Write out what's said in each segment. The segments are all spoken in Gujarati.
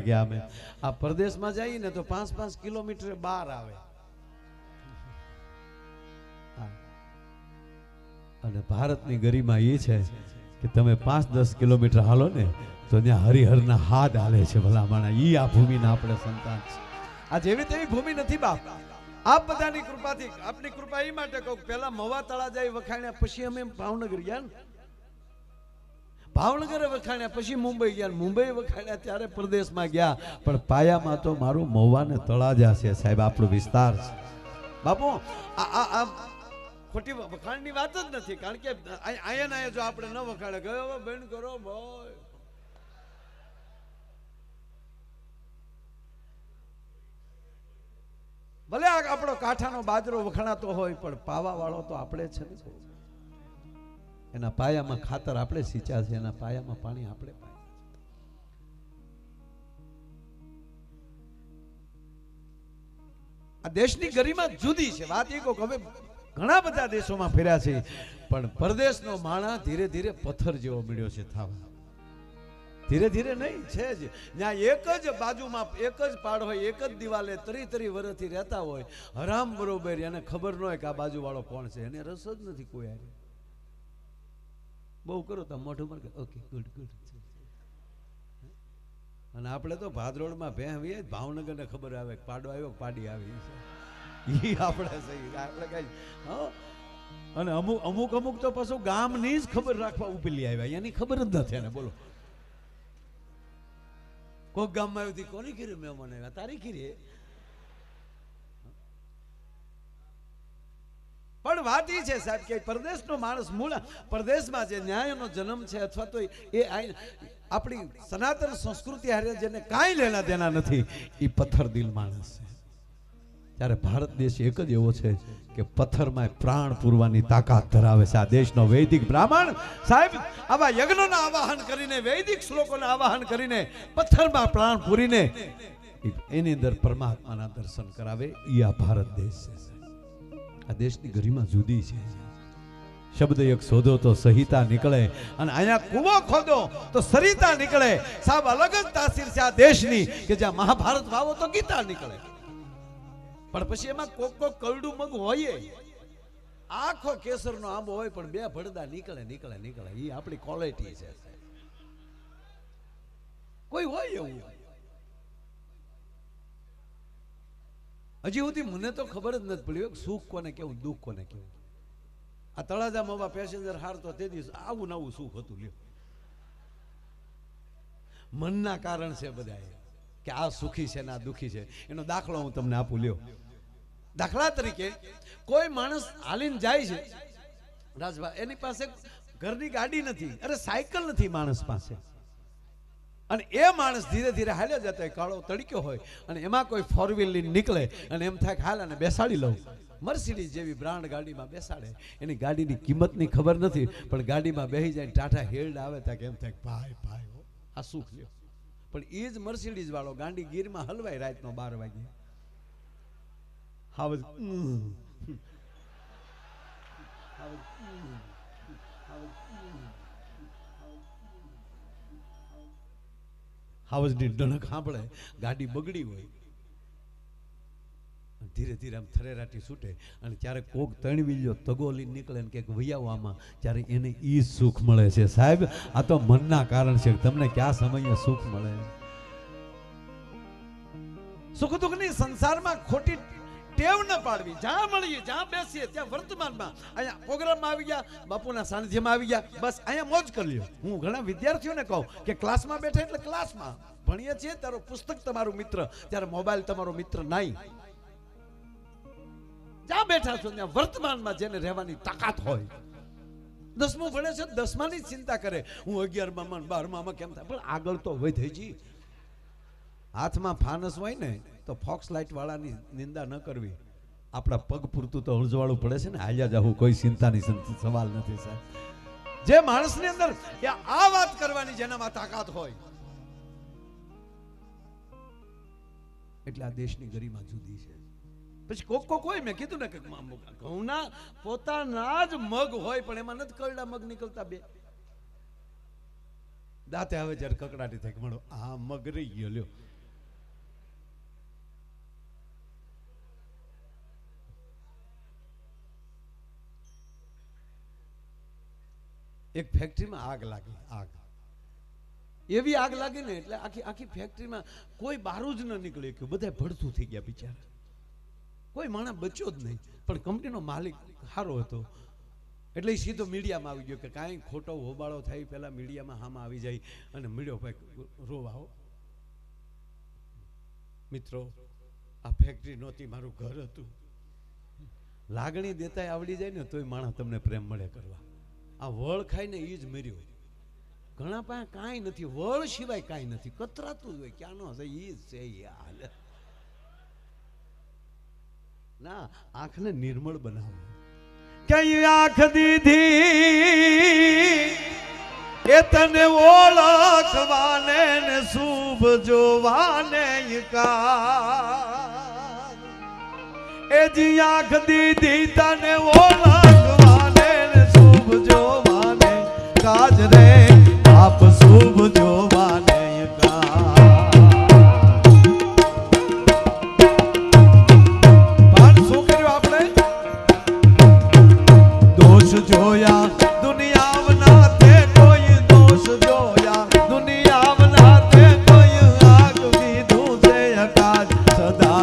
ભાગ્યા અમે. આ પરદેશમાં જઈએ ને તો પાંચ પાંચ કિલોમીટર બહાર આવે. અને ભારતની ગરિમા એ છે કે તમે પાંચ દસ કિલોમીટર હાલો ને તો ત્યાં હરિહરના હાથ હાલે છે ભલામણા ઈ આ ભૂમિના આપણે સંતાન છે. આ જેવી તેવી ભૂમિ નથી બાપ. આપ બધાની કૃપાથી, આપની કૃપા એ માટે કહું પહેલા મવા તળા જાય વખાણ્યા, પછી અમે ભાવનગર ગયા ને. ભાવનગરે વખાણ્યા, પછી મુંબઈ ગયા. મુંબઈ વખાણ્યા ત્યારે પ્રદેશમાં ગયા. પણ પાયામાં તો મારું મહુવાને તળાજા છે સાહેબ, આપણો વિસ્તાર છે. બાપુ, આ આ ખોટી વખાણની વાત જ નથી. કારણ કે આયા ને જો આપણે ન વખાણે ગયો બેન કરો ભાઈ ભલે આપણો કાંઠાનો બાજરો વખણાતો હોય, પણ પાવા વાળો તો આપણે છે ને એના પાયામાં ખાતર આપણે સિંચ્યા છે, એના પાયામાં પાણી આપણે આ દેશની ગરિમા જુદી છે. વાત એ કહું હવે ઘણા બધા દેશોમાં ફેર્યા છે. પણ પરદેશનો માણા ધીરે ધીરે પથ્થર જેવો મળ્યો છે થવા. ધીરે ધીરે નહીં, છે જ. ત્યાં એક જ બાજુમાં એક જ પાડ હોય, એક જ દિવાલે તરી તરી વર્ષથી રહેતા હોય, હરામ બરોબર, એને ખબર ન હોય કે આ બાજુવાળો કોણ છે. એને રસ જ નથી કોઈ હારે. બહુ કરો તો મોઢું પર ઓકે ગુડ ગુડ અને આપણે તો ભાદરોડમાં ભેંવીએ આવીએ ભાવનગર ને ખબર આવે પાડો આવ્યો પાડી આવી. છે એ આપણે સહી. આપણે કઈ અને અમુક અમુક અમુક તો પાછું ગામની જ ખબર રાખવા ઉપેલી આવ્યા. એની ખબર જ નથી એને, બોલો. કોક ગામમાં આવ્યું કોની મેં મહેમાન આવ્યા, તારી કીરી પણ વાત એ છે, સાહેબ, કે પરદેશનો માણસ મૂળ, પરદેશમાં જે ન્યાયનો જન્મ છે અથવા તો એ આપણી સનાતન સંસ્કૃતિ હારે જેને કાંઈ લેના દેના નથી એ પથ્થર દિલ માણસ છે. ત્યારે ભારત દેશ એક જ એવો છે કે પથ્થરમાં પ્રાણ પૂરવાની તાકાત ધરાવે છે. આ દેશનો વૈદિક બ્રાહ્મણ, સાહેબ, આવા યજ્ઞોના આવાહન કરીને, વૈદિક શ્લોકોના આવાહન કરીને, પથ્થરમાં પ્રાણ પૂરીને એની અંદર પરમાત્માના દર્શન કરાવે એ આ ભારત દેશ છે આ દેશની ગરિમા જુદી છે. શબ્દ એક શોધો તો સહિતા નીકળે અને અહીંયા કુવો ખોદો તો સરિતા નીકળે. સાહેબ અલગ જ તાસીર છે આ દેશની કે જ્યાં મહાભારત વાવો તો ગીતા નીકળે. પણ પછી એમાં કોક કોક કલડું મગ હોય. આખો કેસરનો આંબો હોય પણ બે ભડદા નીકળે નીકળે નીકળે. એ આપણી ક્વોલિટી છે. કોઈ હોય એવું. હજી સુધી મને તો ખબર જ નથી પડી સુખ કોને કેવું દુઃખ કોને કેવું આ તળાજામાં પેસેન્જર હારતો તે દિવસ આવું નવું સુખ હતું લ્યો. મનના કારણ છે બધા કે આ સુખી છે ને આ દુઃખી છે. એનો દાખલો હું તમને આપું લ્યો. દાખલા તરીકે કોઈ માણસ હાલીને જાય છે. રાજભા, એની પાસે ઘરની ગાડી નથી. અરે સાયકલ નથી માણસ પાસે. અને એ માણસ ધીરે ધીરે હાલ્યા જતો હોય, કાળો તડક્યો હોય, અને એમાં કોઈ ફોર વ્હીલ લઈને નીકળે, અને એમ થાય કે હાલ અને બેસાડી લઉં. મર્સિડીઝ જેવી બ્રાન્ડ ગાડીમાં બેસાડે, એની ગાડીની કિંમતની ખબર નથી, પણ ગાડીમાં બેસી જાય ટાટા હેલ્ડ આવે ત્યાં એમ થાય ભાઈ ભાઈ આ સુખ લ્યો પણ એ જ મર્સિડીઝ વાળો ગાંડી ગીરમાં હલવાય રાતનો બાર વાગે હાવ ઉમ. હાવજની ડણક સાંભળે, ગાડી બગડી હોય. ધીરે ધીરે આમ થરેરાટી છૂટે અને ત્યારે કોક તણવી લ્યો, તગોલી નીકળે ને કંઈક વૈયાવામાં ત્યારે એને એ સુખ મળે છે. સાહેબ, આ તો મનના કારણ છે તમને કયા સમયે સુખ મળે? સુખ દુઃખની સંસારમાં ખોટી ટેવ ન પાડવી. જ્યાં મળીએ, જ્યાં બેસીએ, ત્યાં વર્તમાનમાં. અહીંયા પ્રોગ્રામમાં આવી ગયા, બાપુના સાનિધ્યમાં આવી ગયા. બસ અહીંયા મોજ કરી લ્યો. હું ઘણા વિદ્યાર્થીઓને કહું કે ક્લાસમાં બેઠા એટલે ક્લાસમાં. ભણીએ છીએ, તારો પુસ્તક તમારું મિત્ર. ત્યારે મોબાઈલ તમારો મિત્ર નહીં. જ્યાં બેઠા છો, ત્યાં વર્તમાનમાં જેને રહેવાની તાકાત હોય. દસમું ભણે છે, દસમાની જ ચિંતા કરે. હું અગિયારમાં બારમામાં કેમ થાય? પણ આગળ તો વધેજી હાથમાં ફાનસ હોય ને તો ફોક્સ લાઇટ વાળાની નિંદા ન કરવી. આપણા પગ પૂરતું તો હળજવાળું પડે છે ને? હાલ્યા જાવું કોઈ ચિંતાની સવાલ નથી, સાહેબ. જે માણસની અંદર આ વાત કરવાની જેનામાં તાકાત હોય, એટલે આ દેશની ગરિમા જુદી છે. પછી કોક કોક હોય, મેં કીધું ને કે ઘઉંના પોતાના જ મગ હોય, પણ એમાં નથી કરડા મગ નીકળતા બે. દાંતે હવે જ્યારે કકડાટી કે મળો આ મગરી ગયો, લ્યો. એક ફેક્ટરીમાં આગ લાગી, આગ. એવી આગ લાગી ને એટલે આખી આખી ફેક્ટરીમાં કોઈ બારું જ ન નીકળી ગયું. બધા ભડથું થઈ ગયા બિચારા. કોઈ માણસ બચ્યો જ નહીં. પણ કંપનીનો માલિક સારો હતો. એટલે સીધો મીડિયામાં આવી ગયો કે કાંઈ ખોટો હોબાળો થાય પહેલાં મીડિયામાં હામાં આવી જાય. અને મીડિયો ભાઈ રોવાઓ મિત્રો, આ ફેક્ટરી નહોતી, મારું ઘર હતું. લાગણી દેતાય આવડી જાય ને તોય માણસ તમને પ્રેમ મળે કરવા. આ વળ ખાઈને એ જ મર્યો. ઘણા પાસે કાંઈ નથી, વળ સિવાય કાંઈ નથી, કતરાતું જ હોય, ક્યાંનો હશે એ જ છે હાલ. ના, આંખને નિર્મળ બનાવો. કઈ આંખ દીધી? એ તને ઓળખવાને ને શુભ જોવાને કા એ જી આંખ દીધી તને જોવાને કાજ રે કોઈ દોષ જોયા. દુનિયાવના તે કોઈ આગ કીધું છે અકાજ સદા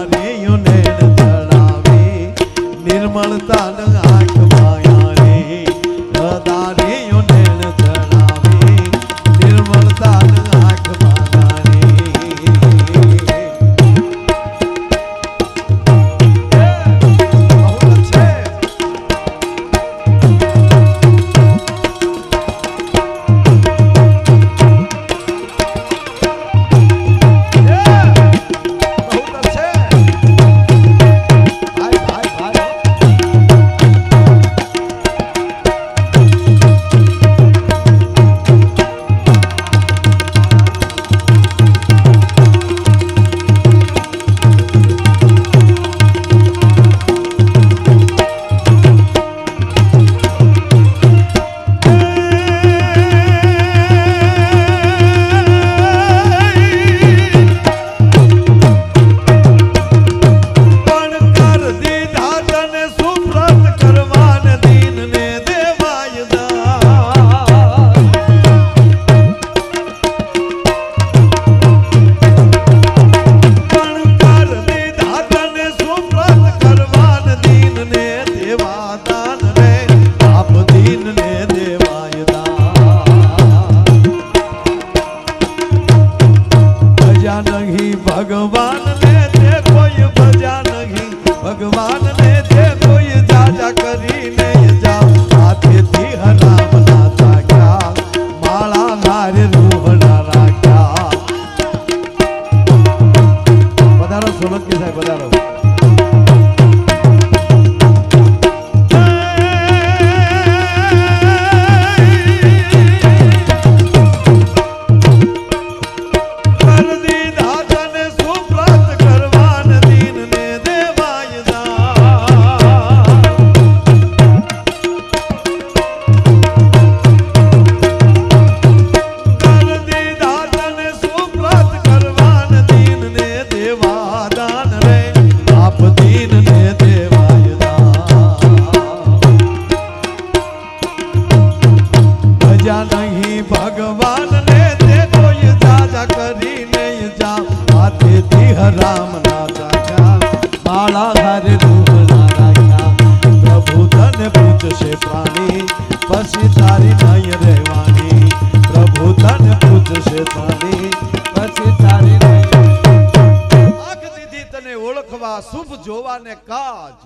કાજ.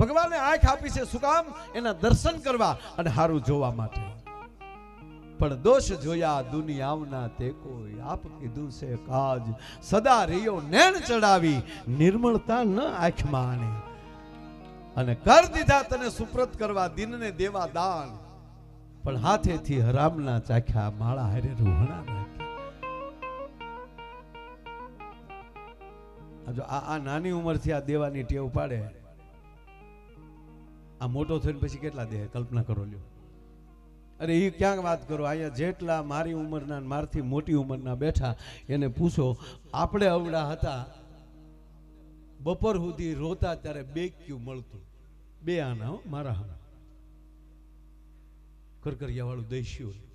ભગવાને આંખ આપી છે શું એના દર્શન કરવા અને હારું જોવા માટે. પણ દોષ જોયા દુનિયાવના તે કોઈ આપ કીધું છે કાજ. સદા રહ્યો નેણ ચડાવી, નિર્મળતા ન આંખમાં આણે અને કર દીધા તને સુપ્રત કરવા, દિનને દેવા દાન. પણ હાથેથી હરામના ચાખ્યા માળા હારે રૂહણા આ આ નાની ઉંમરથી આ દેવાની ટેવ પાડે. આ મોટો થઈને પછી કેટલા દે કલ્પના કરો લ્યો. અરે એ ક્યાંક વાત કરો? અહીંયા જેટલા મારી ઉંમરના મારથી મોટી ઉંમરના બેઠા, એને પૂછો, આપણે અવડા હતા? બપોર સુધી રોતા ત્યારે બે ક્યુ મળતું? બે આના મારા હાના કરકરિયાવાળું દઈશ્યું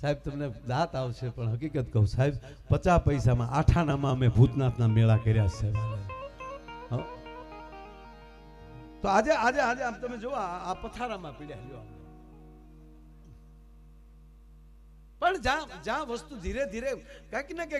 સાહેબ, તમને દાંત આવશે, પણ હકીકત કહું, સાહેબ, પચાસ પૈસામાં આઠાનામાં અમે ભૂતનાથના મેળા કર્યા છે તો આજે આજે આજે આમ તમે જોવા આ પથારામાં પીડ્યા જો પણ જ્યાં જ્યાં વસ્તુ ધીરે ધીરે કંઈક ને કંઈક